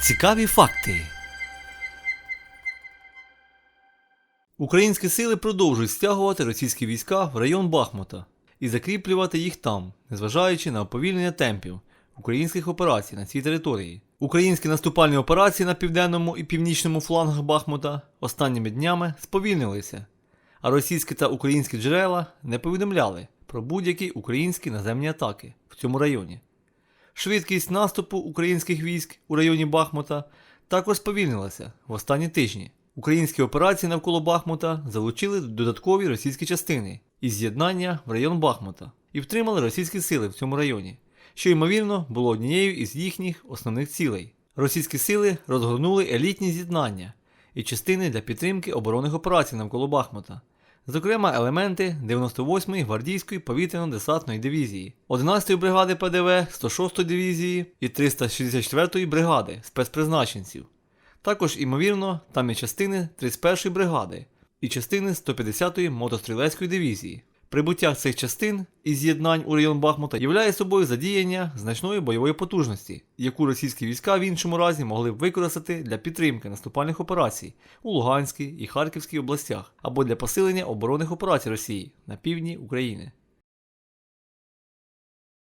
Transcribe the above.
Цікаві факти. Українські сили продовжують стягувати російські війська в район Бахмута і закріплювати їх там, незважаючи на уповільнення темпів українських операцій на цій території. Українські наступальні операції на південному і північному флангах Бахмута останніми днями сповільнилися, а російські та українські джерела не повідомляли про будь-які українські наземні атаки в цьому районі. Швидкість наступу українських військ у районі Бахмута також сповільнилася в останні тижні. Українські операції навколо Бахмута залучили додаткові російські частини із з'єднання в район Бахмута і втримали російські сили в цьому районі, що ймовірно було однією із їхніх основних цілей. Російські сили розгорнули елітні з'єднання і частини для підтримки оборонних операцій навколо Бахмута, зокрема елементи 98-ї гвардійської повітряно-десантної дивізії, 11-ї бригади ПДВ, 106-ї дивізії і 364-ї бригади спецпризначенців. Також, ймовірно, там є частини 31-ї бригади і частини 150-ї мотострілецької дивізії. Прибуття цих частин і з'єднань у район Бахмута являє собою задіяння значної бойової потужності, яку російські війська в іншому разі могли б використати для підтримки наступальних операцій у Луганській і Харківській областях або для посилення оборонних операцій Росії на півдні України.